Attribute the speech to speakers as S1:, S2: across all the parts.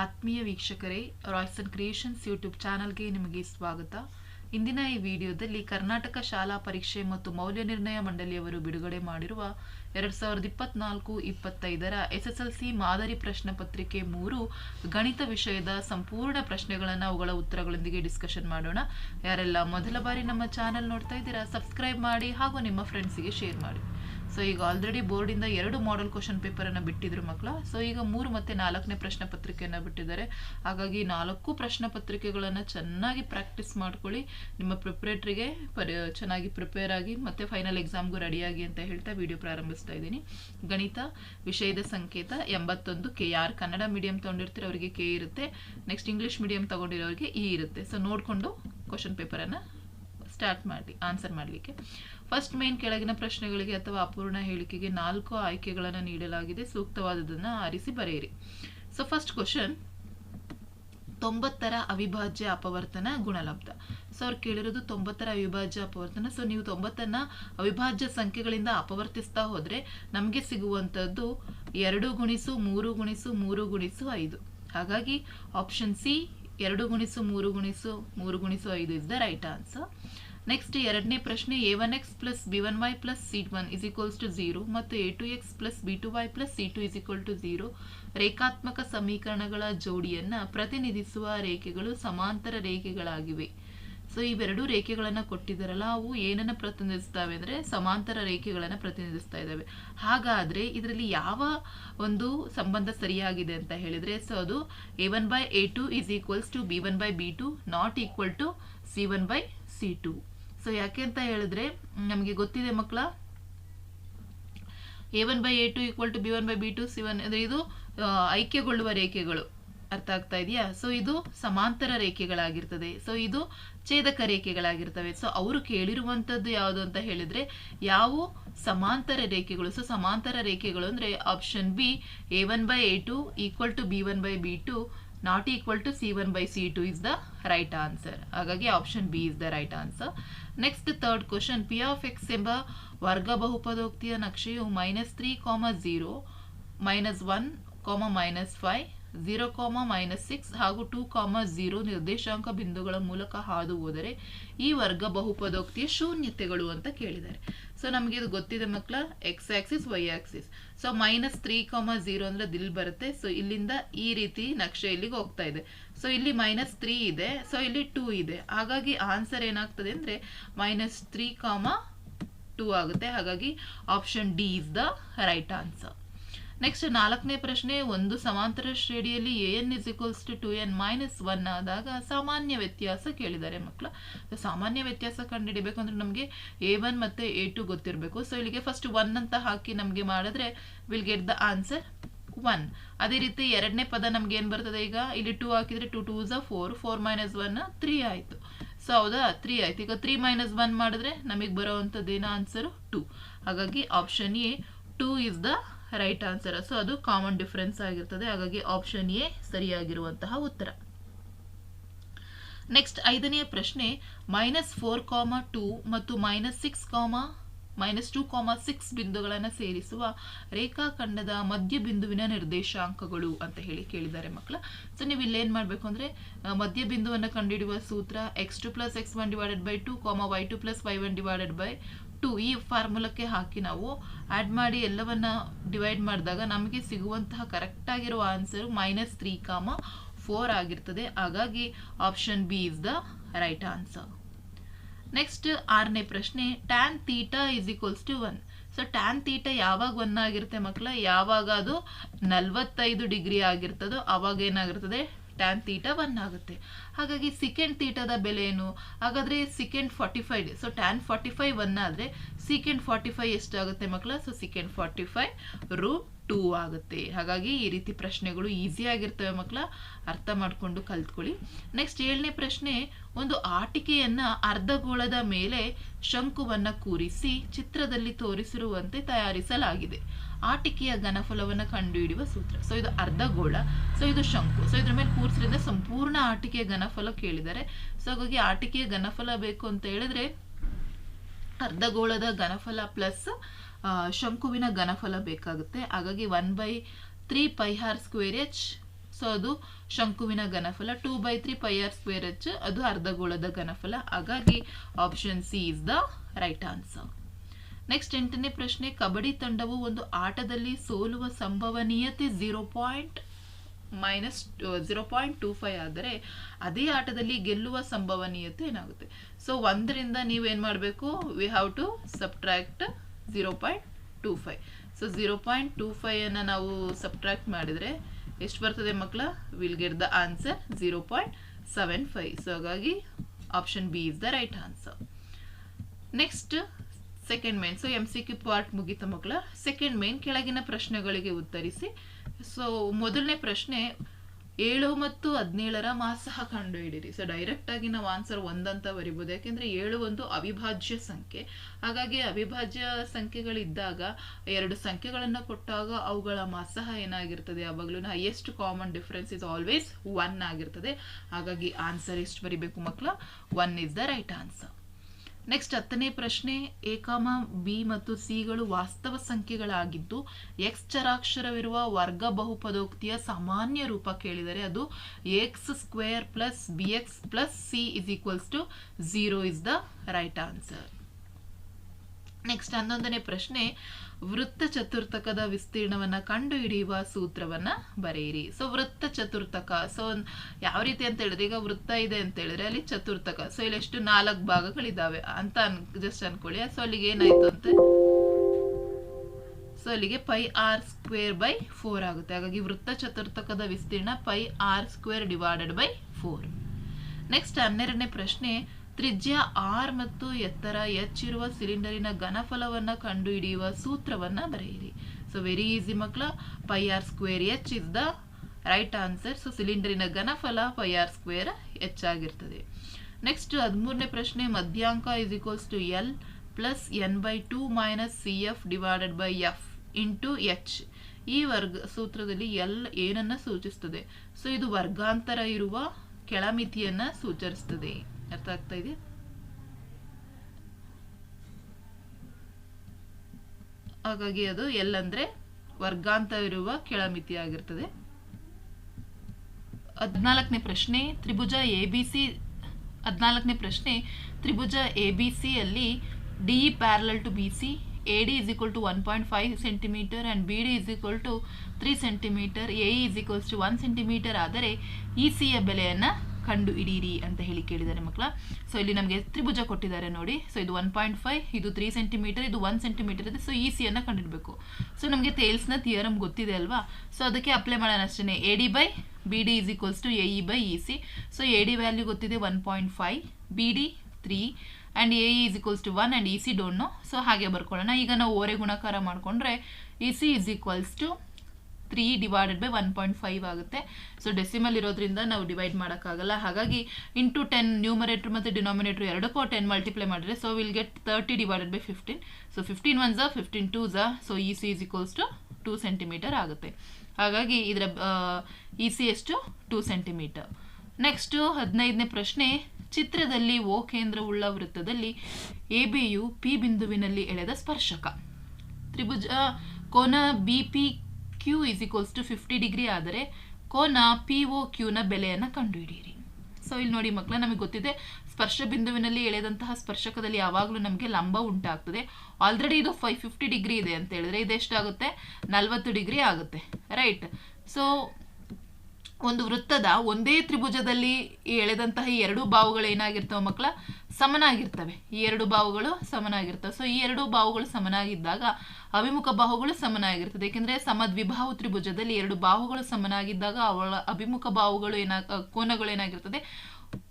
S1: ಆತ್ಮೀಯ ವೀಕ್ಷಕರೇ Royson creations YouTube ಚಾನಲ್ಗೆ ನಿಮಗೆ ಸ್ವಾಗತ. ಇಂದಿನ ಈ ವಿಡಿಯೋದಲ್ಲಿ ಕರ್ನಾಟಕ ಶಾಲಾ ಪರೀಕ್ಷೆ ಮತ್ತು ಮೌಲ್ಯ ನಿರ್ಣಯ ಮಂಡಳಿಯವರು ಬಿಡುಗಡೆ ಮಾಡಿರುವ ಎರಡ್ ಸಾವಿರದ ಇಪ್ಪತ್ನಾಲ್ಕು ಇಪ್ಪತ್ತೈದರ ಎಸ್ಎಸ್ಎಲ್ಸಿ ಮಾದರಿ ಪ್ರಶ್ನೆ ಪತ್ರಿಕೆ ಮೂರು ಗಣಿತ ವಿಷಯದ ಸಂಪೂರ್ಣ ಪ್ರಶ್ನೆಗಳನ್ನು ಅವುಗಳ ಉತ್ತರಗಳೊಂದಿಗೆ ಡಿಸ್ಕಷನ್ ಮಾಡೋಣ. ಯಾರೆಲ್ಲ ಮೊದಲ ಬಾರಿ ನಮ್ಮ ಚಾನಲ್ ನೋಡ್ತಾ ಇದ್ದೀರಾ ಸಬ್ಸ್ಕ್ರೈಬ್ ಮಾಡಿ ಹಾಗೂ ನಿಮ್ಮ ಫ್ರೆಂಡ್ಸಿಗೆ ಶೇರ್ ಮಾಡಿ. ಸೊ ಈಗ ಆಲ್ರೆಡಿ ಬೋರ್ಡಿಂದ ಎರಡು ಮಾಡೆಲ್ ಕ್ವಶನ್ ಪೇಪರನ್ನು ಬಿಟ್ಟಿದ್ರು ಮಕ್ಕಳ ಸೊ ಈಗ ಮೂರು ಮತ್ತೆ ನಾಲ್ಕನೇ ಪ್ರಶ್ನೆ ಪತ್ರಿಕೆಯನ್ನು ಬಿಟ್ಟಿದ್ದಾರೆ. ಹಾಗಾಗಿ ನಾಲ್ಕು ಪ್ರಶ್ನೆ ಪತ್ರಿಕೆಗಳನ್ನು ಚೆನ್ನಾಗಿ ಪ್ರಾಕ್ಟೀಸ್ ಮಾಡ್ಕೊಳ್ಳಿ. ನಿಮ್ಮ ಪ್ರಿಪ್ರೇಟ್ರಿಗೆ ಪರಿ, ಚೆನ್ನಾಗಿ ಪ್ರಿಪೇರ್ ಆಗಿ ಮತ್ತೆ ಫೈನಲ್ ಎಕ್ಸಾಮ್ಗೂ ರೆಡಿಯಾಗಿ ಅಂತ ಹೇಳ್ತಾ ವಿಡಿಯೋ ಪ್ರಾರಂಭಿಸ್ತಾ ಇದ್ದೀನಿ. ಗಣಿತ, ವಿಷಯದ ಸಂಕೇತ ಎಂಬತ್ತೊಂದು ಕೆ. ಯಾರು ಕನ್ನಡ ಮೀಡಿಯಂ ತೊಗೊಂಡಿರ್ತೀರ ಅವರಿಗೆ ಕೆ ಇರುತ್ತೆ. ನೆಕ್ಸ್ಟ್ ಇಂಗ್ಲೀಷ್ ಮೀಡಿಯಂ ತಗೊಂಡಿರೋರಿಗೆ ಇ ಇರುತ್ತೆ. ಸೊ ನೋಡಿಕೊಂಡು ಕ್ವಶನ್ ಪೇಪರನ್ನು ಸ್ಟಾರ್ಟ್ ಮಾಡಿ ಆನ್ಸರ್ ಮಾಡಲಿಕ್ಕೆ. ಫಸ್ಟ್ ಮೇನ್ ಕೆಳಗಿನ ಪ್ರಶ್ನೆಗಳಿಗೆ ಅಥವಾ ಅಪೂರ್ಣ ಹೇಳಿಕೆಗೆ ನಾಲ್ಕು ಆಯ್ಕೆಗಳನ್ನು ನೀಡಲಾಗಿದೆ. ಸೂಕ್ತವಾದದನ್ನು ಆರಿಸಿ ಬರೆಯಿರಿ. ಸೊ ಫಸ್ಟ್ ಕ್ವಶನ್ ತೊಂಬತ್ತರ ಅವಿಭಾಜ್ಯ ಅಪವರ್ತನ ಗುಣಲಬ್ಧ. ಸೊ ಅವ್ರು ಕೇಳಿರೋದು ತೊಂಬತ್ತರ ಅವಿಭಾಜ್ಯ ಅಪವರ್ತನ. ಸೊ ನೀವು ತೊಂಬತ್ತನ್ನ ಅವಿಭಾಜ್ಯ ಸಂಖ್ಯೆಗಳಿಂದ ಅಪವರ್ತಿಸ್ತಾ ಹೋದ್ರೆ ನಮಗೆ ಸಿಗುವಂಥದ್ದು ಎರಡು ಗುಣಿಸು ಮೂರು ಗುಣಿಸು ಮೂರು ಗುಣಿಸು ಐದು. ಹಾಗಾಗಿ ಆಪ್ಷನ್ ಸಿ ಎರಡು ಗುಣಿಸು ಮೂರು ಗುಣಿಸು ಮೂರು ಗುಣಿಸು ಐದು is the right answer next ಎರಡನೇ ಪ್ರಶ್ನೆ A one X plus B one Y plus C one is equals to zero ಮತ್ತು A two X plus B two Y plus C two is equal to zero ರೇಖಾತ್ಮಕ ಸಮೀಕರಣಗಳ ಜೋಡಿಯನ್ನು ಪ್ರತಿನಿಧಿಸುವ ರೇಖೆಗಳು ಸಮಾಂತರ ರೇಖೆಗಳಾಗಿವೆ. So ಇವೆರಡೂ ರೇಖೆಗಳನ್ನು ಕೊಟ್ಟಿದ್ದಾರಲ್ಲ ಅವು ಏನನ್ನು ಪ್ರತಿನಿಧಿಸ್ತಾವೆ ಅಂದರೆ ಸಮಾಂತರ ರೇಖೆಗಳನ್ನು ಪ್ರತಿನಿಧಿಸ್ತಾ ಇದ್ದಾವೆ ಹಾಗಾದರೆ ಇದರಲ್ಲಿ ಯಾವ ಒಂದು ಸಂಬಂಧ ಸರಿಯಾಗಿದೆ ಅಂತ ಹೇಳಿದರೆ ಸೊ ಅದು A one by A two is equals to B one by B two not equal to C one by C two so ಯಾಕೆ ಅಂತ ಹೇಳಿದ್ರೆ, ನಮಗೆ ಗೊತ್ತಿದೆ ಮಕ್ಕಳ A one by A two equal to B one by B two C one ಅಂದರೆ ಇದು ಐಕ್ಯಗೊಳ್ಳುವ ರೇಖೆಗಳು. ಅರ್ಥ ಆಗ್ತಾ ಇದೆಯಾ? ಸೊ ಇದು ಸಮಾಂತರ ರೇಖೆಗಳಾಗಿರ್ತದೆ. ಸೊ ಇದು ಛೇದಕ ರೇಖೆಗಳಾಗಿರ್ತವೆ. ಸೊ ಅವರು ಕೇಳಿರುವಂಥದ್ದು ಯಾವುದು ಅಂತ ಹೇಳಿದ್ರೆ, ಯಾವ ಸಮಾಂತರ ರೇಖೆಗಳು? ಸೊ ಸಮಾಂತರ ರೇಖೆಗಳು ಅಂದರೆ option B A one by A two equal to B one by B two not equal to C one by C two is the right answer ಹಾಗಾಗಿ option B is the right answer next third question P of X ಎಂಬ ವರ್ಗ ಬಹುಪದೋಕ್ತಿಯ ನಕ್ಷೆಯು minus three comma zero minus one comma minus five zero comma minus six ಹಾಗೂ two comma zero ನಿರ್ದೇಶಾಂಕ ಬಿಂದುಗಳ ಮೂಲಕ ಹಾದು ಹೋದರೆ ಈ ವರ್ಗ ಬಹುಪದೋಕ್ತಿಯ ಶೂನ್ಯತೆಗಳು ಅಂತ ಕೇಳಿದ್ದಾರೆ. ಸೊ ನಮಗೆ ಇದು ಗೊತ್ತಿದೆ ಮಕ್ಕಳ X axis Y axis so minus three comma zero ಅಂದ್ರೆ ದಿಲ್ ಬರುತ್ತೆ. ಸೊ ಇಲ್ಲಿಂದ ಈ ರೀತಿ ನಕ್ಷೆ ಇಲ್ಲಿಗೆ ಹೋಗ್ತಾ ಇದೆ. ಸೊ ಇಲ್ಲಿ ಮೈನಸ್ ತ್ರೀ ಇದೆ. ಸೊ ಇಲ್ಲಿ ಟೂ ಇದೆ. ಹಾಗಾಗಿ ಆನ್ಸರ್ ಏನಾಗ್ತದೆ ಅಂದರೆ ಮೈನಸ್ ತ್ರೀ ಕಾಮ ಟೂ ಆಗುತ್ತೆ. ಹಾಗಾಗಿ option D is the right answer next ನಾಲ್ಕನೇ ಪ್ರಶ್ನೆ, ಒಂದು ಸಮಾಂತರ ಶ್ರೇಣಿಯಲ್ಲಿ A N is equals to two N minus one ಆದಾಗ ಸಾಮಾನ್ಯ ವ್ಯತ್ಯಾಸ ಕೇಳಿದ್ದಾರೆ ಮಕ್ಕಳು. ಸಾಮಾನ್ಯ ವ್ಯತ್ಯಾಸ ಕಂಡುಹಿಡಿಬೇಕು ಅಂದ್ರೆ ನಮಗೆ ಎ ಒನ್ ಮತ್ತು ಎ ಟು ಗೊತ್ತಿರಬೇಕು. ಸೊ ಇಲ್ಲಿಗೆ ಫಸ್ಟ್ ಒನ್ ಅಂತ ಹಾಕಿ ನಮಗೆ ಮಾಡಿದ್ರೆ will get the answer one ಅದೇ ರೀತಿ ಎರಡನೇ ಪದ ನಮ್ಗೆ ಏನು ಬರ್ತದೆ ಈಗ? ಇಲ್ಲಿ ಟೂ ಹಾಕಿದ್ರೆ two two ಝ four four minus one three ಆಯಿತು. ಸೊ ಹೌದಾ? ತ್ರೀ ಆಯ್ತು. ಈಗ ತ್ರೀ ಮೈನಸ್ ಒನ್ ಮಾಡಿದ್ರೆ ನಮಗೆ ಬರೋವಂಥದ್ದು ಏನೋ ಆನ್ಸರು ಟೂ ಹಾಗಾಗಿ option A two is the right answer so ಅದು ಕಾಮನ್ ಡಿಫರೆನ್ಸ್ ಆಗಿರ್ತದೆ. ಹಾಗಾಗಿ ಆಪ್ಷನ್ ಎ ಸರಿಯಾಗಿರುವಂತಹ ಉತ್ತರ. ನೆಕ್ಸ್ಟ್ ಐದನೆಯ ಪ್ರಶ್ನೆ ಮೈನಸ್ ಫೋರ್ ಕಾಮ ಟೂ ಮತ್ತು minus six comma minus two comma six ಬಿಂದುಗಳನ್ನು ಸೇರಿಸುವ ರೇಖಾಖಂಡದ ಮಧ್ಯ ಬಿಂದುವಿನ ನಿರ್ದೇಶಾಂಕಗಳು ಅಂತ ಹೇಳಿ ಕೇಳಿದ್ದಾರೆ ಮಕ್ಕಳ. ಸೊ ನೀವು ಇಲ್ಲೇನು ಮಾಡಬೇಕು ಅಂದರೆ ಮಧ್ಯ ಬಿಂದುವನ್ನು ಕಂಡುಹಿಡಿಯುವ ಸೂತ್ರ X two plus X one divided by two comma Y two plus Y one divided by two ಈ ಫಾರ್ಮುಲಕ್ಕೆ ಹಾಕಿ ನಾವು ಆ್ಯಡ್ ಮಾಡಿ ಎಲ್ಲವನ್ನ ಡಿವೈಡ್ ಮಾಡಿದಾಗ ನಮಗೆ ಸಿಗುವಂತಹ ಕರೆಕ್ಟಾಗಿರುವ answer minus three comma four ಆಗಿರ್ತದೆ. ಹಾಗಾಗಿ option B is the right answer next ಆರನೇ ಪ್ರಶ್ನೆ tan theta is equals to one so tan theta ಯಾವಾಗ ಒನ್ ಆಗಿರುತ್ತೆ ಮಕ್ಕಳ? ಯಾವಾಗ ಅದು ನಲ್ವತ್ತೈದು ಡಿಗ್ರಿ ಆಗಿರ್ತದೋ ಅವಾಗ ಏನಾಗಿರ್ತದೆ? ಟ್ಯಾನ್ ತೀಟ ಒನ್ ಆಗುತ್ತೆ. ಹಾಗಾಗಿ ಸೆಕೆಂಡ್ ತೀಟದ ಬೆಲೆ ಏನು? ಹಾಗಾದ್ರೆ second forty five so tan forty five one ಆದರೆ ಸೆಕೆಂಡ್ ಫಾರ್ಟಿ ಫೈವ್ ಎಷ್ಟಾಗುತ್ತೆ ಮಕ್ಕಳ? So second forty five root two ಆಗುತ್ತೆ. ಹಾಗಾಗಿ ಈ ರೀತಿ ಪ್ರಶ್ನೆಗಳು ಈಸಿ ಆಗಿರ್ತವೆ ಮಕ್ಕಳ. ಅರ್ಥ ಮಾಡಿಕೊಂಡು ಕಲ್ತ್ಕೊಳ್ಳಿ. ನೆಕ್ಸ್ಟ್ ಏಳನೇ ಪ್ರಶ್ನೆ, ಒಂದು ಆಟಿಕೆಯನ್ನ ಅರ್ಧಗೋಳದ ಮೇಲೆ ಶಂಕುವನ್ನು ಕೂರಿಸಿ ಚಿತ್ರದಲ್ಲಿ ತೋರಿಸಿರುವಂತೆ ತಯಾರಿಸಲಾಗಿದೆ. ಆಟಿಕೆಯ ಘನಫಲವನ್ನು ಕಂಡುಹಿಡಿಯುವ ಸೂತ್ರ. ಸೊ ಇದು ಅರ್ಧಗೋಳ ಸೊ ಇದು ಶಂಕು. ಸೊ ಇದ್ರ ಮೇಲೆ ಕೂರಿಸಿದ್ರೆ ಸಂಪೂರ್ಣ ಆಟಿಕೆಯ ಘನಫಲ ಕೇಳಿದ್ದಾರೆ ಸೊ ಹಾಗಾಗಿ ಆಟಿಕೆಯ ಘನಫಲ ಬೇಕು ಅಂತ ಹೇಳಿದ್ರೆ ಅರ್ಧಗೋಳದ ಘನಫಲ ಪ್ಲಸ್ ಶಂಕುವಿನ ಘನಫಲ ಬೇಕಾಗುತ್ತೆ. ಹಾಗಾಗಿ one by three pi R square H so ಅದು ಶಂಕುವಿನ ಘನಫಲ. Two by three pi R square H ಅದು ಅರ್ಧಗೋಳದ ಘನಫಲ. ಹಾಗಾಗಿ option C is the right answer next ಎಂಟನೇ ಪ್ರಶ್ನೆ, ಕಬಡ್ಡಿ ತಂಡವು ಒಂದು ಆಟದಲ್ಲಿ ಸೋಲುವ ಸಂಭವನೀಯತೆ zero point minus zero point two five ಆದರೆ ಅದೇ ಆಟದಲ್ಲಿ ಗೆಲ್ಲುವ ಸಂಭವನೀಯತೆ ಏನಾಗುತ್ತೆ? ಸೊ ಒಂದರಿಂದ ನೀವೇನು ಮಾಡಬೇಕು? We have to subtract zero point two five so zero point two ಫೈವನ್ನು ನಾವು ಸಬ್ಟ್ರಾಕ್ಟ್ ಮಾಡಿದರೆ ಎಷ್ಟು ಬರ್ತದೆ ಮಕ್ಕಳ will get the answer zero point seven five so ಹಾಗಾಗಿ option B is the right answer next second main so M C Q part ಮುಗಿತ ಮಕ್ಕಳ. Second main ಕೆಳಗಿನ ಪ್ರಶ್ನೆಗಳಿಗೆ ಉತ್ತರಿಸಿ. ಸೊ ಮೊದಲನೇ ಪ್ರಶ್ನೆ ಏಳು ಮತ್ತು ಹದಿನೇಳರ ಮಾಸಹ ಕಂಡುಹಿಡಿರಿ ಸೊ ಡೈರೆಕ್ಟ್ ಆಗಿ ನಾವು ಆನ್ಸರ್ ಒಂದಂತ ಬರಿಬೋದು. ಯಾಕೆಂದ್ರೆ ಏಳು ಒಂದು ಅವಿಭಾಜ್ಯ ಸಂಖ್ಯೆ. ಹಾಗಾಗಿ ಅವಿಭಾಜ್ಯ ಸಂಖ್ಯೆಗಳಿದ್ದಾಗ ಎರಡು ಸಂಖ್ಯೆಗಳನ್ನು ಕೊಟ್ಟಾಗ ಅವುಗಳ ಮಾಸಹ ಏನಾಗಿರ್ತದೆ? ಯಾವಾಗಲೂ highest common difference is always one ಆಗಿರ್ತದೆ. ಹಾಗಾಗಿ ಆನ್ಸರ್ ಎಷ್ಟು ಬರಿಬೇಕು ಮಕ್ಕಳ? One is the right answer next ಹತ್ತನೇ ಪ್ರಶ್ನೆ ಏಕಾಮ ಬಿ ಮತ್ತು ಸಿಗಳು ವಾಸ್ತವ ಸಂಖ್ಯೆಗಳಾಗಿದ್ದು ಎಕ್ಸ್ ಚರಾಕ್ಷರವಿರುವ ವರ್ಗ ಬಹುಪದೋಕ್ತಿಯ ಸಾಮಾನ್ಯ ರೂಪ ಕೇಳಿದರೆ ಅದು X square plus B X plus C is equals to zero is the right answer next ಹನ್ನೊಂದನೇ ಪ್ರಶ್ನೆ, ವೃತ್ತ ಚತುರ್ಥಕದ ವಿಸ್ತೀರ್ಣವನ್ನ ಕಂಡುಹಿಡಿಯುವ ಸೂತ್ರವನ್ನ ಬರೆಯಿರಿ. ಸೊ ವೃತ್ತ ಚತುರ್ಥಕ ಸೊ ಯಾವ ರೀತಿ ಅಂತ ಹೇಳಿದ್ರೆ, ಈಗ ವೃತ್ತ ಇದೆ ಅಂತ ಹೇಳಿದ್ರೆ ಅಲ್ಲಿ ಚತುರ್ಥಕ ಸೊ ಇಲ್ಲಿ ಎಷ್ಟು ನಾಲ್ಕು ಭಾಗಗಳಿದಾವೆ ಅಂತ ಅನ್ ಜಸ್ಟ್ ಅನ್ಕೊಳ್ಳಿ. ಸೊ ಅಲ್ಲಿಗೆ ಏನಾಯ್ತು ಅಂತ? ಸೊ ಅಲ್ಲಿಗೆ pi R square by four ಆಗುತ್ತೆ. ಹಾಗಾಗಿ ವೃತ್ತ ಚತುರ್ಥಕದ ವಿಸ್ತೀರ್ಣ pi R square divided by four next ಹನ್ನೆರಡನೇ ಪ್ರಶ್ನೆ ತ್ರಿಜ್ಯ ಆರ್ ಮತ್ತು ಎತ್ತರ ಎಚ್ ಇರುವ ಸಿಲಿಂಡರಿನ ಘನಫಲವನ್ನು ಕಂಡುಹಿಡಿಯುವ ಸೂತ್ರವನ್ನು ಬರೆಯಿರಿ. ಸೊ ವೆರಿ ಈಸಿ ಮಕ್ಕಳ pi R square H is the right answer so ಸಿಲಿಂಡರಿನ ಘನಫಲ ಪೈ ಆರ್ ಸ್ಕ್ವೇರ್ ಎಚ್ ಆಗಿರ್ತದೆ. ನೆಕ್ಸ್ಟ್ ಹದಿಮೂರನೇ ಪ್ರಶ್ನೆ. ಮಧ್ಯಾಂಕ is equals to L plus N by two minus C F divided by F into H ಈ ವರ್ಗ, ಸೂತ್ರದಲ್ಲಿ L ಏನನ್ನ ಸೂಚಿಸ್ತದೆ? So ಇದು ವರ್ಗಾಂತರ ಇರುವ ಕೆಳಮಿತಿಯನ್ನ ಸೂಚಿಸ್ತದೆ. ಅರ್ಥ ಆಗ್ತಾ ಇದೆಯಾ ಹಾಗಾಗಿ ಅದು ಎಲ್ ಅಂದ್ರೆ ವರ್ಗಾಂತವಿರುವ ಕೆಳಮಿತಿ ಆಗಿರ್ತದೆ ಹದಿನಾಲ್ಕನೇ ಪ್ರಶ್ನೆ, ತ್ರಿಭುಜ ಎ ಬಿ ಸಿ, ಹದಿನಾಲ್ಕನೇ ಪ್ರಶ್ನೆ, ತ್ರಿಭುಜ ಎ ಬಿ ಸಿ ಅಲ್ಲಿ D parallel to B C, A D is equal to one point five centimeter and B D is equal to three centimeter, A is equals to one centimeter ಆದರೆ E ಸಿಯ ಬೆಲೆಯನ್ನು ಕಂಡು ಹಿಡೀರಿ ಅಂತ ಹೇಳಿ ಕೇಳಿದ್ದಾರೆ ಮಕ್ಕಳ. So ಇಲ್ಲಿ ನಮಗೆ ತ್ರಿಭುಜ ಕೊಟ್ಟಿದ್ದಾರೆ ನೋಡಿ. ಸೊ ಇದು ಒನ್ ಪಾಯಿಂಟ್ ಫೈವ್ ಇದು ತ್ರೀ ಸೆಂಟಿಮೀಟರ್ ಇದು ಒನ್ ಸೆಂಟಿಮೀಟರ್ ಇದೆ. ಸೊ ಇ ಸಿಯನ್ನು ಕಂಡುಹಿಡಬೇಕು. ಸೊ ನಮಗೆ ತೇಲ್ಸ್ನ ಥಿಯರಮ್ ಗೊತ್ತಿದೆ ಅಲ್ವಾ? ಸೊ ಅದಕ್ಕೆ ಅಪ್ಲೈ ಮಾಡೋಣ ಅಷ್ಟೇ A D by B D is equals to A E by E C so A D value ಗೊತ್ತಿದೆ one point five B D three and A is equals to one and E C don't know so ಹಾಗೆ ಬರ್ಕೊಳ್ಳೋಣ. ಈಗ ನಾವು ಓರೆ ಗುಣಕಾರ ಮಾಡಿಕೊಂಡ್ರೆ E C is equals to three divided by one point five ಆಗುತ್ತೆ. So decimal ಇರೋದ್ರಿಂದ ನಾವು ಡಿವೈಡ್ ಮಾಡೋಕ್ಕಾಗಲ್ಲ. ಹಾಗಾಗಿ ಇಂಟು ಟೆನ್ ನ್ಯೂಮರೇಟ್ರ್ ಮತ್ತು ಡಿನಾಮಿನೇಟ್ರ್ ಎರಡಕ್ಕೂ ಟೆನ್ ಮಲ್ಟಿಪ್ಲೈ ಮಾಡಿದ್ರೆ so will get thirty divided by fifteen so fifteen one fifteen two Jha so E C is equals to two centimeter ಆಗುತ್ತೆ. ಹಾಗಾಗಿ, ಇದರ ಇ ಸಿ ಎಷ್ಟು ಟೂ ಸೆಂಟಿಮೀಟರ್ ನೆಕ್ಸ್ಟು ಹದಿನೈದನೇ ಪ್ರಶ್ನೆ. ಚಿತ್ರದಲ್ಲಿ ಓ ಕೇಂದ್ರವುಳ್ಳ ವೃತ್ತದಲ್ಲಿ ಎ ಬಿಯು ಪಿ ಬಿಂದುವಿನಲ್ಲಿ ಎಳೆದ ಸ್ಪರ್ಶಕ. ತ್ರಿಭುಜ ಕೋನ B P Q is equals to fifty degree ಆದರೆ ಕೋನ ಪಿ ಒ ಕ್ಯೂನ ಬೆಲೆಯನ್ನು ಕಂಡುಹಿಡಿಯಿರಿ. ಸೊ ಇಲ್ಲಿ ನೋಡಿ ಮಕ್ಕಳ ನಮಗೆ ಗೊತ್ತಿದೆ, ಸ್ಪರ್ಶ ಬಿಂದುವಿನಲ್ಲಿ ಎಳೆದಂತಹ ಸ್ಪರ್ಶಕದಲ್ಲಿ ಯಾವಾಗಲೂ ನಮಗೆ ಲಂಬ ಉಂಟಾಗ್ತದೆ. ಆಲ್ರೆಡಿ ಇದು ಫೈ ಫಿಫ್ಟಿ ಡಿಗ್ರಿ ಇದೆ ಅಂತ ಹೇಳಿದ್ರೆ ಇದೆಷ್ಟಾಗುತ್ತೆ? ನಲ್ವತ್ತು ಡಿಗ್ರಿ ಆಗುತ್ತೆ ರೈಟ್ ಸೊ ಒಂದು ವೃತ್ತದ ಒಂದೇ ತ್ರಿಭುಜದಲ್ಲಿ ಎಳೆದಂತಹ ಎರಡು ಬಾವುಗಳು ಏನಾಗಿರ್ತವೆ ಮಕ್ಕಳ? ಸಮನಾಗಿರ್ತವೆ. ಈ ಎರಡು ಬಾವುಗಳು ಸಮನಾಗಿರ್ತವೆ. ಸೊ ಈ ಎರಡು ಬಾವುಗಳು ಸಮನಾಗಿದ್ದಾಗ ಅಭಿಮುಖ ಬಾಹುಗಳು ಸಮನಾಗಿರ್ತದೆ. ಏಕೆಂದರೆ ಸಮದ್ವಿಬಾಹು ತ್ರಿಭುಜದಲ್ಲಿ ಎರಡು ಬಾಹುಗಳು ಸಮನಾಗಿದ್ದಾಗ ಅವಳ ಅಭಿಮುಖ ಬಾಹುಗಳು ಏನಾಗ, ಕೋನಗಳು ಏನಾಗಿರ್ತದೆ?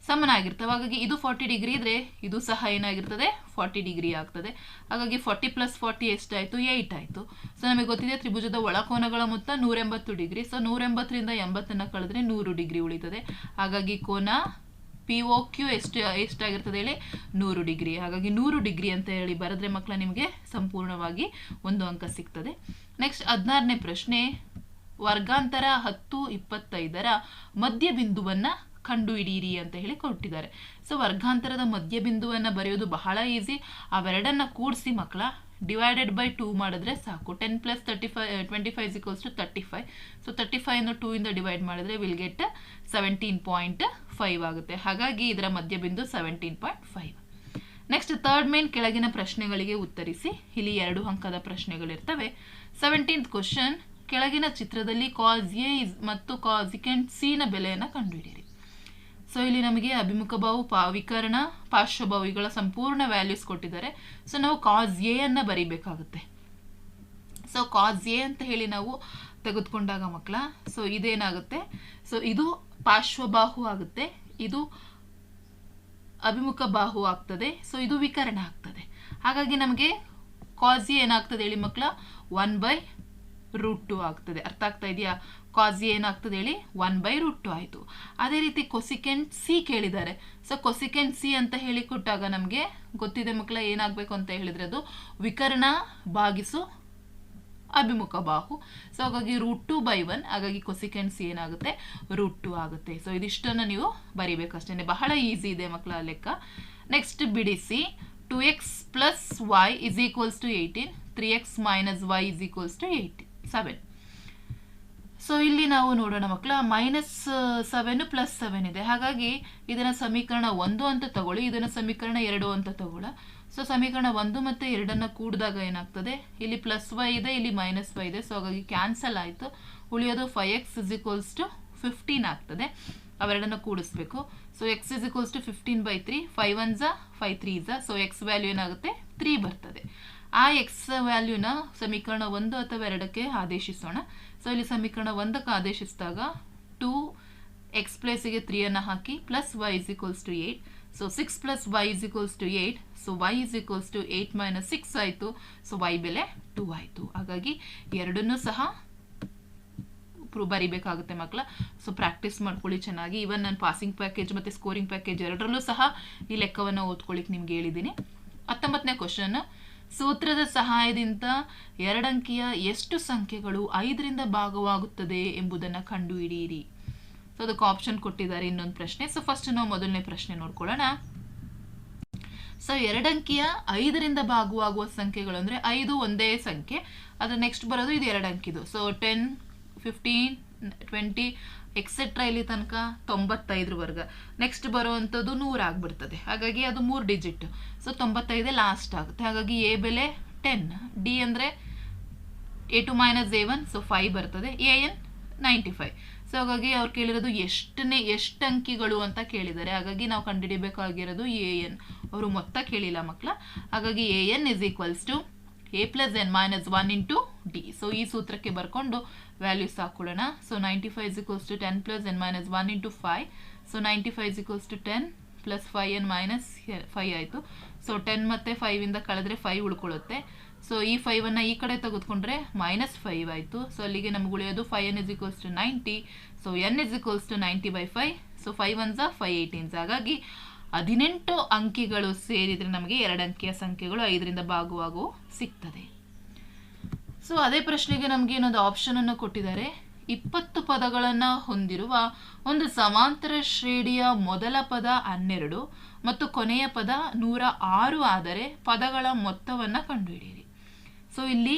S1: ಸಮನಾಗಿರ್ತವೆ ಹಾಗಾಗಿ ಇದು ಫಾರ್ಟಿ ಡಿಗ್ರಿ ಇದ್ರೆ ಇದು ಸಹ ಏನಾಗಿರ್ತದೆ? ಫಾರ್ಟಿ ಡಿಗ್ರಿ ಆಗ್ತದೆ. ಹಾಗಾಗಿ ಫಾರ್ಟಿ ಪ್ಲಸ್ ಫಾರ್ಟಿ ಎಷ್ಟಾಯಿತು? ಏಯ್ಟ್ ಆಯಿತು. ಸೊ ನಮಗೆ ಗೊತ್ತಿದೆ ತ್ರಿಭುಜದ ಒಳಕೋನಗಳ ಮೊತ್ತ ನೂರೆಂಬತ್ತು ಡಿಗ್ರಿ. ಸೊ ನೂರೆಂಬತ್ತರಿಂದ ಎಂಬತ್ತನ್ನು ಕಳೆದ್ರೆ ನೂರು ಡಿಗ್ರಿ ಉಳಿತದೆ. ಹಾಗಾಗಿ ಕೋನ ಪಿ ಒ ಕ್ಯೂ ಎಷ್ಟು, ಎಷ್ಟಾಗಿರ್ತದೆ ಹೇಳಿ? ನೂರು ಡಿಗ್ರಿ. ಹಾಗಾಗಿ ನೂರು ಡಿಗ್ರಿ ಅಂತ ಹೇಳಿ ಬರೆದ್ರೆ ಮಕ್ಕಳ ನಿಮಗೆ ಸಂಪೂರ್ಣವಾಗಿ ಒಂದು ಅಂಕ ಸಿಗ್ತದೆ. ನೆಕ್ಸ್ಟ್ ಹದಿನಾರನೇ ಪ್ರಶ್ನೆ. ವರ್ಗಾಂತರ ಹತ್ತು ಇಪ್ಪತ್ತೈದರ ಮಧ್ಯಬಿಂದುವನ್ನು ಕಂಡುಹಿಡಿಯಿರಿ ಅಂತ ಹೇಳಿ ಕೊಟ್ಟಿದ್ದಾರೆ. ಸೊ ವರ್ಗಾಂತರದ ಮಧ್ಯಬಿಂದುವನ್ನು ಬರೆಯೋದು ಬಹಳ ಈಸಿ ಅವೆರಡನ್ನು ಕೂಡಿಸಿ ಮಕ್ಕಳ ಡಿವೈಡೆಡ್ ಬೈ ಟೂ ಮಾಡಿದ್ರೆ ಸಾಕು. Ten plus thirty five twenty five equals to thirty five so thirty ಫೈವ್ನ two ಇಂದ ಡಿವೈಡ್ ಮಾಡಿದ್ರೆ will get seventeen point five ಆಗುತ್ತೆ. ಹಾಗಾಗಿ ಇದರ ಮಧ್ಯಬಿಂದು seventeen point five next third main ಕೆಳಗಿನ ಪ್ರಶ್ನೆಗಳಿಗೆ ಉತ್ತರಿಸಿ. ಇಲ್ಲಿ ಎರಡು ಅಂಕದ ಪ್ರಶ್ನೆಗಳಿರ್ತವೆ. ಸೆವೆಂಟೀನ್ತ್ ಕ್ವಶನ್ ಕೆಳಗಿನ ಚಿತ್ರದಲ್ಲಿ ಕಾಸ್ ಎ ಮತ್ತು ಕಾಸಿಕೆಂಟ್ ಸಿ ನ ಬೆಲೆಯನ್ನು ಕಂಡುಹಿಡಿಯಿರಿ ಸೊ ಇಲ್ಲಿ ನಮಗೆ ಅಭಿಮುಖ ಬಾವು, ಪಾ, ವಿಕರ್ಣ ಪಾರ್ಶ್ವಭಾವು ಸಂಪೂರ್ಣ ವ್ಯಾಲ್ಯೂಸ್ ಕೊಟ್ಟಿದ್ದಾರೆ. ಸೊ ನಾವು ಕಾಸ್ ಎ ಅನ್ನ ಬರಿಬೇಕಾಗುತ್ತೆ. ಸೊ ಕಾಸ್ ಎ ಅಂತ ಹೇಳಿ ನಾವು ತೆಗೆದುಕೊಂಡಾಗ ಮಕ್ಕಳ ಸೊ ಇದೇನಾಗುತ್ತೆ? ಸೊ ಇದು ಪಾರ್ಶ್ವಬಾಹು ಆಗುತ್ತೆ. ಇದು ಅಭಿಮುಖ ಬಾಹು ಆಗ್ತದೆ. ಸೊ ಇದು ವಿಕರಣ ಆಗ್ತದೆ. ಹಾಗಾಗಿ ನಮಗೆ ಕಾಸ್ ಎ ಏನಾಗ್ತದೆ ಹೇಳಿ ಮಕ್ಕಳ ಒನ್ ಬೈ ರೂಟ್ ಟು ಆಗ್ತದೆ. ಅರ್ಥ ಆಗ್ತಾ ಇದೆಯಾ? ಕಾಜಿ ಏನಾಗ್ತದೆ ಹೇಳಿ? ಒನ್ ಬೈ ರೂಟ್ ಟು ಆಯಿತು. ಅದೇ ರೀತಿ ಕೊಸಿಕೆಂಟ್ ಸಿ ಕೇಳಿದ್ದಾರೆ. ಸೊ ಕೊಸಿಕೆಂಟ್ ಸಿ ಅಂತ ಹೇಳಿ ಕೊಟ್ಟಾಗ ನಮಗೆ ಗೊತ್ತಿದೆ ಮಕ್ಕಳ, ಏನಾಗಬೇಕು ಅಂತ ಹೇಳಿದ್ರೆ ಅದು ವಿಕರ್ಣ ಭಾಗಿಸು ಅಭಿಮುಖ ಬಾಹು. ಸೊ ಹಾಗಾಗಿ ರೂಟ್ ಟು ಬೈ ಒನ್ ಹಾಗಾಗಿ ಕೊಸಿಕೆಂಟ್ ಸಿ ಏನಾಗುತ್ತೆ? ರೂಟ್ ಟು ಆಗುತ್ತೆ. ಸೊ ಇದಿಷ್ಟನ್ನು ನೀವು ಬರಿಬೇಕಷ್ಟೇ. ಬಹಳ ಈಸಿ ಇದೆ ಮಕ್ಕಳ ಲೆಕ್ಕ. ನೆಕ್ಸ್ಟ್ ಬಿಡಿಸಿ two x plus y is equals to eighteen three x minus y is equals to eighteen seven so ಇಲ್ಲಿ ನಾವು ನೋಡೋಣ ಮಕ್ಕಳ ಮೈನಸ್ ಸೆವೆನ್ ಪ್ಲಸ್ ಸೆವೆನ್ ಇದೆ. ಹಾಗಾಗಿ ಇದನ್ನ ಸಮೀಕರಣ ಒಂದು ಅಂತ ತಗೊಳ್ಳಿ, ಇದನ್ನ ಸಮೀಕರಣ ಎರಡು ಅಂತ ತಗೊಳ್ಳ. ಸೊ ಸಮೀಕರಣ ಒಂದು ಮತ್ತು ಎರಡನ್ನ ಕೂಡಿದಾಗ ಏನಾಗ್ತದೆ? ಇಲ್ಲಿ ಪ್ಲಸ್ ವೈ ಇದೆ, ಇಲ್ಲಿ ಮೈನಸ್ ವೈ ಇದೆ. ಸೊ ಹಾಗಾಗಿ ಕ್ಯಾನ್ಸಲ್ ಆಯಿತು. ಉಳಿಯೋದು five x is equals to fifteen ಆಗ್ತದೆ. ಅವೆರಡನ್ನ ಕೂಡಿಸ್ಬೇಕು. So x is equals to fifteen by three five one Jha five three ಝಾ ಸೊ ಎಕ್ಸ್ ವ್ಯಾಲ್ಯೂ ಏನಾಗುತ್ತೆ? ತ್ರೀ ಬರ್ತದೆ. ಆ ಎಕ್ಸ್ ವ್ಯಾಲ್ಯೂನ ಸಮೀಕರಣ ಒಂದು ಅಥವಾ ಎರಡಕ್ಕೆ ಆದೇಶಿಸೋಣ. ಸೊ ಇಲ್ಲಿ ಸಮೀಕರಣ ಒಂದಕ್ಕೆ ಆದೇಶಿಸಿದಾಗ ಟೂ ಎಕ್ಸ್ ಪ್ಲೇಸಿಗೆ ತ್ರೀಯನ್ನು ಹಾಕಿ plus y is equals to eight so six plus y is equals to eight so y is equals to eight minus six ಆಯಿತು. ಸೊ ವೈ ಬೆಲೆ ಟು ಆಯಿತು. ಹಾಗಾಗಿ ಎರಡನ್ನೂ ಸಹ ಬರಿಬೇಕಾಗುತ್ತೆ ಮಕ್ಕಳ ಸೊ ಪ್ರಾಕ್ಟೀಸ್ ಮಾಡ್ಕೊಳ್ಳಿ ಚೆನ್ನಾಗಿ. ಇವನ್ ನಾನು ಪಾಸಿಂಗ್ ಪ್ಯಾಕೇಜ್ ಮತ್ತು ಸ್ಕೋರಿಂಗ್ ಪ್ಯಾಕೇಜ್ ಎರಡರಲ್ಲೂ ಸಹ ಈ ಲೆಕ್ಕವನ್ನು ಓದ್ಕೊಳ್ಳಿಕ್ಕೆ ನಿಮ್ಗೆ ಹೇಳಿದ್ದೀನಿ ಹತ್ತೊಂಬತ್ತನೇ ಕ್ವಶನ್ ಸೂತ್ರದ ಸಹಾಯದಿಂದ ಎರಡಂಕಿಯ ಎಷ್ಟು ಸಂಖ್ಯೆಗಳು ಐದರಿಂದ ಭಾಗವಾಗುತ್ತದೆ ಎಂಬುದನ್ನು ಕಂಡುಹಿಡಿಯಿರಿ. ಸೊ ಅದಕ್ಕೆ ಆಪ್ಷನ್ ಕೊಟ್ಟಿದ್ದಾರೆ ಇನ್ನೊಂದು ಪ್ರಶ್ನೆ. ಸೊ ಫಸ್ಟ್ ನಾವು ಮೊದಲನೇ ಪ್ರಶ್ನೆ ನೋಡ್ಕೊಳ್ಳೋಣ. ಸೊ ಎರಡಂಕಿಯ ಐದರಿಂದ ಭಾಗವಾಗುವ ಸಂಖ್ಯೆಗಳು ಅಂದರೆ ಐದು ಒಂದೇ ಸಂಖ್ಯೆ. ಅದು ನೆಕ್ಸ್ಟ್ ಬರೋದು ಇದು ಎರಡು ಅಂಕಿದು so ten fifteen twenty etcetera ಇಲ್ಲಿ ತನಕ ತೊಂಬತ್ತೈದರವರೆಗೆ ನೆಕ್ಸ್ಟ್ ಬರುವಂಥದ್ದು ನೂರು ಆಗ್ಬಿಡ್ತದೆ. ಹಾಗಾಗಿ ಅದು ಮೂರು ಡಿಜಿಟ್ ಸೊ ತೊಂಬತ್ತೈದೇ ಲಾಸ್ಟ್ ಆಗುತ್ತೆ. ಹಾಗಾಗಿ ಎ ಬೆಲೆ ಟೆನ್ ಡಿ ಅಂದರೆ a two minus a one so five ಬರ್ತದೆ. A n ninety five so ಹಾಗಾಗಿ ಅವ್ರು ಕೇಳಿರೋದು ಎಷ್ಟನೇ ಎಷ್ಟು ಅಂಕಿಗಳು ಅಂತ ಕೇಳಿದ್ದಾರೆ. ಹಾಗಾಗಿ ನಾವು ಕಂಡುಹಿಡಿಬೇಕಾಗಿರೋದು ಎ ಎನ್ ಅವರು ಮೊತ್ತ ಕೇಳಿಲ್ಲ ಮಕ್ಕಳ ಹಾಗಾಗಿ a n is equals to a plus n minus one into d so ಈ ಸೂತ್ರಕ್ಕೆ ಬರ್ಕೊಂಡು ವ್ಯಾಲ್ಯೂಸ್ ಹಾಕೊಳ್ಳೋಣ so ninety five equals to ten plus n minus one into five so ninety five equals to ten plus five n minus five ಆಯಿತು. So ten ಮತ್ತು ಫೈವಿಂದ ಕಳೆದ್ರೆ five ಉಳ್ಕೊಳ್ಳುತ್ತೆ. So ಈ ಫೈವನ್ನು ಈ ಕಡೆ ತೆಗೆದುಕೊಂಡ್ರೆ ಮೈನಸ್ ಫೈವ್ ಆಯಿತು. ಸೊ ಅಲ್ಲಿಗೆ ನಮ್ಗೆ ಉಳಿಯೋದು five n is equals to ninety so n is equals to ninety by five so five ones five eighteens ಹಾಗಾಗಿ ಹದಿನೆಂಟು ಅಂಕಿಗಳು ಸೇರಿದರೆ ನಮಗೆ ಎರಡು ಅಂಕಿಯ ಸಂಖ್ಯೆಗಳು ಐದರಿಂದ ಭಾಗವಾಗು, ಸಿಗ್ತದೆ. ಸೊ ಅದೇ ಪ್ರಶ್ನೆಗೆ ನಮಗೆ ಆಪ್ಷನ್ ಆಪ್ಷನನ್ನು ಕೊಟ್ಟಿದ್ದಾರೆ. ಇಪ್ಪತ್ತು ಪದಗಳನ್ನು ಹೊಂದಿರುವ ಒಂದು ಸಮಾಂತರ ಶ್ರೇಣಿಯ ಮೊದಲ ಪದ ಹನ್ನೆರಡು ಮತ್ತು ಕೊನೆಯ ಪದ ನೂರ ಆರು ಆದರೆ ಪದಗಳ ಮೊತ್ತವನ್ನು ಕಂಡುಹಿಡಿಯಿರಿ. ಸೊ ಇಲ್ಲಿ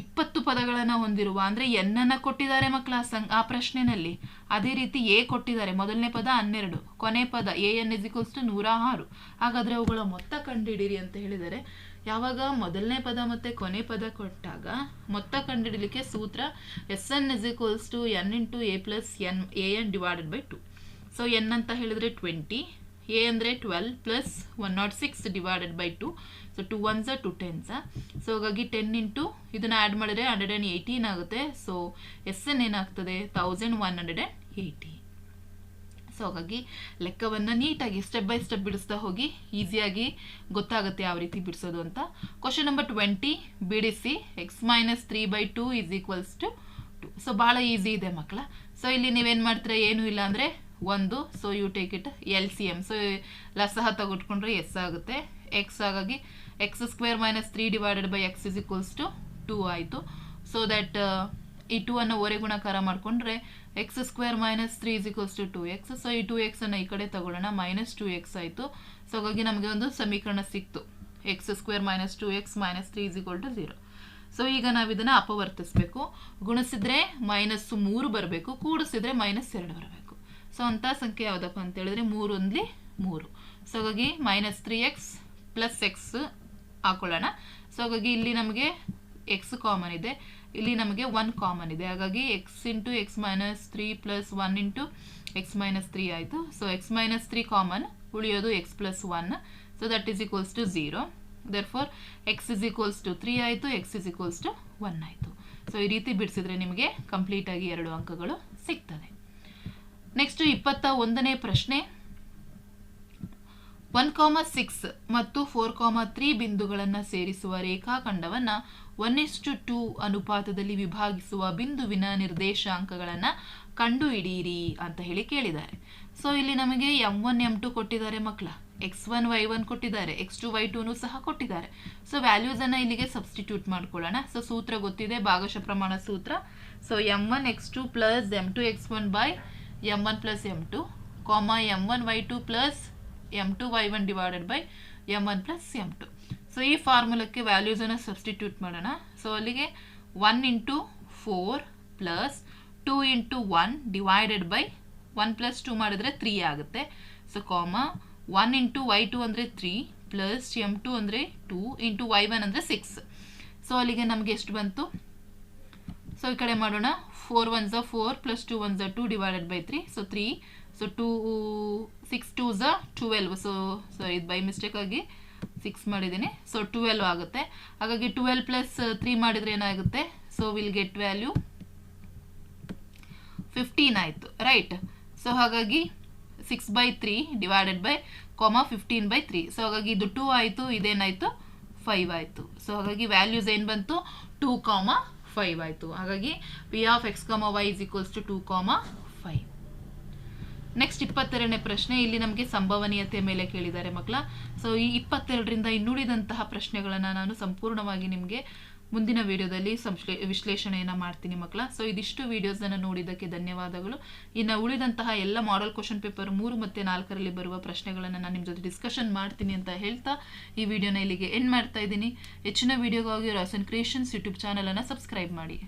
S1: ಇಪ್ಪತ್ತು ಪದಗಳನ್ನು ಹೊಂದಿರುವ ಅಂದರೆ ಎನ್ನನ್ನು ಕೊಟ್ಟಿದ್ದಾರೆ ಮಕ್ಕಳ ಸಂ ಆ ಪ್ರಶ್ನೆನಲ್ಲಿ. ಅದೇ ರೀತಿ ಎ ಕೊಟ್ಟಿದ್ದಾರೆ. ಮೊದಲನೇ ಪದ ಹನ್ನೆರಡು, ಕೊನೆ ಪದ ಎ ಎನ್ ಇಸ್ ಟು ನೂರ ಆರು. ಹಾಗಾದರೆ ಅವುಗಳ ಮೊತ್ತ ಕಂಡುಹಿಡಿಯಿರಿ ಅಂತ ಹೇಳಿದರೆ ಯಾವಾಗ ಮೊದಲನೇ ಪದ ಮತ್ತು ಕೊನೆ ಪದ ಕೊಟ್ಟಾಗ ಮೊತ್ತ ಕಂಡುಹಿಡಲಿಕ್ಕೆ ಸೂತ್ರ s n is equals to n into a plus n a n divided by two so n ಅಂತ ಹೇಳಿದ್ರೆ ಟ್ವೆಂಟಿ ಎ ಅಂದರೆ twelve plus one not six divided by two so two ones two tens so ಹಾಗಾಗಿ ten into ಇದನ್ನು add ಮಾಡಿದ್ರೆ hundred and eighteen ಆಗುತ್ತೆ. So S n ಏನಾಗ್ತದೆ? Thousand one hundred and eighty so ಹಾಗಾಗಿ ಲೆಕ್ಕವನ್ನು ನೀಟಾಗಿ step by step ಬಿಡಿಸ್ತಾ ಹೋಗಿ ಈಸಿಯಾಗಿ ಗೊತ್ತಾಗುತ್ತೆ ಯಾವ ರೀತಿ ಬಿಡಿಸೋದು ಅಂತ. ಕ್ವಶನ್ ನಂಬರ್ ಟ್ವೆಂಟಿ ಬಿಡಿಸಿ. X minus three by two is equals to two so ಭಾಳ ಈಸಿ ಇದೆ ಮಕ್ಕಳ ಸೊ ಇಲ್ಲಿ ನೀವೇನು ಮಾಡ್ತೀರಾ? ಏನೂ ಇಲ್ಲ ಅಂದರೆ ಒಂದು so you take it l c m so ಲಸಹ ತಗೊಟ್ಕೊಂಡ್ರೆ ಎಸ್ ಆಗುತ್ತೆ. ಎಕ್ಸ್ ಹಾಗಾಗಿ x square minus three divided by x is equals to two ಆಯಿತು. ಸೊ ದ್ಯಾಟ್ ಈ ಟೂ ಅನ್ನು ಒರೆ ಗುಣಕಾರ ಮಾಡಿಕೊಂಡ್ರೆ x square minus three is equals to two x so ಈ ಟು ಎಕ್ಸನ್ನು ಈ ಕಡೆ ತಗೊಳ್ಳೋಣ ಮೈನಸ್ ಟು ಎಕ್ಸ್ ಆಯಿತು. ಸೊ ಹಾಗಾಗಿ ನಮಗೆ ಒಂದು ಸಮೀಕರಣ ಸಿಕ್ತು. X square minus two x minus three is equal to zero so ಈಗ ನಾವು ಇದನ್ನು ಅಪವರ್ತಿಸ್ಬೇಕು. ಗುಣಿಸಿದ್ರೆ ಮೈನಸ್ ಮೂರು ಬರಬೇಕು, ಕೂಡಿಸಿದ್ರೆ ಮೈನಸ್ ಎರಡು ಬರಬೇಕು. ಸೊ ಅಂಥ ಸಂಖ್ಯೆ ಯಾವುದಪ್ಪ ಅಂತ ಹೇಳಿದ್ರೆ ಮೂರು ಅಂದ್ಲಿ ಮೂರು. ಸೊ ಹಾಗಾಗಿ minus three x plus x ಹಾಕೊಳ್ಳೋಣ. ಸೊ ಹಾಗಾಗಿ ಇಲ್ಲಿ ನಮಗೆ ಎಕ್ಸ್ ಕಾಮನ್ ಇದೆ. ಇಲ್ಲಿ ನಮಗೆ ಒನ್ ಕಾಮನ್ ಇದೆ. ಹಾಗಾಗಿ x into x minus three plus one into x minus three ಆಯಿತು. So x minus three common ಉಳಿಯೋದು x plus one so that is equals to zero therefore x is equals to three ಆಯಿತು x is equals to one ಆಯಿತು. So ಈ ರೀತಿ ಬಿಡಿಸಿದ್ರೆ ನಿಮಗೆ ಕಂಪ್ಲೀಟಾಗಿ ಎರಡು ಅಂಕಗಳು ಸಿಗ್ತದೆ. ನೆಕ್ಸ್ಟ್ ಇಪ್ಪತ್ತ ಒಂದನೇ ಪ್ರಶ್ನೆ. ಒನ್ ಕಾಮ ಸಿಕ್ಸ್ ಮತ್ತು ಫೋರ್ ಕಾಮ ತ್ರೀ ಬಿಂದುಗಳನ್ನು ಸೇರಿಸುವ ರೇಖಾಖಂಡವನ್ನು ಒನ್ ಇಸ್ಟು ಟೂ ಅನುಪಾತದಲ್ಲಿ ವಿಭಾಗಿಸುವ ಬಿಂದುವಿನ ನಿರ್ದೇಶಾಂಕಗಳನ್ನು ಕಂಡುಹಿಡಿಯಿರಿ ಅಂತ ಹೇಳಿ ಕೇಳಿದ್ದಾರೆ. ಸೊ ಇಲ್ಲಿ ನಮಗೆ ಎಂ ಒನ್ ಎಂ ಟು ಕೊಟ್ಟಿದ್ದಾರೆ ಮಕ್ಕಳ. ಎಕ್ಸ್ ಒನ್ ವೈ ಒನ್ ಕೊಟ್ಟಿದ್ದಾರೆ. ಎಕ್ಸ್ ಟು ವೈ ಟೂನು ಸಹ ಕೊಟ್ಟಿದ್ದಾರೆ. ಸೊ ವ್ಯಾಲ್ಯೂಸನ್ನು ಇಲ್ಲಿಗೆ ಸಬ್ಸ್ಟಿಟ್ಯೂಟ್ ಮಾಡ್ಕೊಳ್ಳೋಣ. ಸೊ ಸೂತ್ರ ಗೊತ್ತಿದೆ, ಭಾಗಶಃ ಪ್ರಮಾಣ ಸೂತ್ರ. So m one x two plus m two x one by m one plus m two comma m one y two plus m two y one divided by m one plus m two so ಈ ಫಾರ್ಮುಲಕ್ಕೆ ವ್ಯಾಲ್ಯೂಸನ್ನು substitute ಮಾಡೋಣ. So ಅಲ್ಲಿಗೆ one into four plus two into one divided by one plus two ಮಾಡಿದ್ರೆ three ಆಗುತ್ತೆ. So comma one into y two ಅಂದರೆ three plus m to ಅಂದರೆ two into y one ಅಂದರೆ ಸಿಕ್ಸ್ ಸೊ ಅಲ್ಲಿಗೆ ನಮಗೆ ಎಷ್ಟು ಬಂತು? ಸೊ ಈ ಕಡೆ ಮಾಡೋಣ. Four one ಝ four plus two one ಝ two divided by three so three so two six two ಝ twelve so so ಇದು ಬೈ ಮಿಸ್ಟೇಕ್ ಆಗಿ ಸಿಕ್ಸ್ ಮಾಡಿದ್ದೀನಿ. ಸೊ ಟ್ವೆಲ್ವ್ ಆಗುತ್ತೆ. ಹಾಗಾಗಿ ಟ್ವೆಲ್ ಪ್ಲಸ್ ತ್ರೀ ಮಾಡಿದರೆ ಏನಾಗುತ್ತೆ? So will get value fifteen ಆಯಿತು. Right so ಹಾಗಾಗಿ six by three divided by comma fifteen by three so ಹಾಗಾಗಿ ಇದು ಟೂ ಆಯಿತು, ಇದೇನಾಯಿತು? ಫೈವ್ ಆಯಿತು. ಸೊ ಹಾಗಾಗಿ ವ್ಯಾಲ್ಯೂಸ್ ಏನು ಬಂತು? ಟೂ ಕಾಮ ಫೈವ್ ಆಯಿತು. ಹಾಗಾಗಿ p of x comma y is equals to two comma five next ಇಪ್ಪತ್ತೆರಡನೇ ಪ್ರಶ್ನೆ, ಇಲ್ಲಿ ನಮಗೆ ಸಂಭವನೀಯತೆ ಮೇಲೆ ಕೇಳಿದ್ದಾರೆ ಮಕ್ಕಳ. ಸೊ ಈ ಇಪ್ಪತ್ತೆರಡರಿಂದ ಇನ್ನುಳಿದಂತಹ ಪ್ರಶ್ನೆಗಳನ್ನು ನಾನು ಸಂಪೂರ್ಣವಾಗಿ ನಿಮಗೆ ಮುಂದಿನ ವಿಡಿಯೋದಲ್ಲಿ ಸಂಶ್ಲೇ, ವಿಶ್ಲೇಷಣೆಯನ್ನು ಮಾಡ್ತೀನಿ ಮಕ್ಕಳ. ಸೊ ಇದಿಷ್ಟು ವೀಡಿಯೋಸನ್ನು ನೋಡಿದ್ದಕ್ಕೆ ಧನ್ಯವಾದಗಳು. ಇನ್ನು ಉಳಿದಂತಹ ಎಲ್ಲ ಮಾಡೆಲ್ ಕ್ವಶನ್ ಪೇಪರ್ ಮೂರು ಮತ್ತು ನಾಲ್ಕರಲ್ಲಿ ಬರುವ ಪ್ರಶ್ನೆಗಳನ್ನು ನಾನು ನಿಮ್ಮ ಜೊತೆ ಡಿಸ್ಕಷನ್ ಮಾಡ್ತೀನಿ ಅಂತ ಹೇಳ್ತಾ ಈ ವಿಡಿಯೋನ ಇಲ್ಲಿಗೆ ಎಂಡ್ ಮಾಡ್ತಾ ಇದ್ದೀನಿ. ಹೆಚ್ಚಿನ ವೀಡಿಯೋಗಾಗಿ ರಾಸನ್ ಕ್ರಿಯೇಷನ್ಸ್ ಯೂಟ್ಯೂಬ್ ಚಾನಲನ್ನು ಸಬ್ಸ್ಕ್ರೈಬ್ ಮಾಡಿ.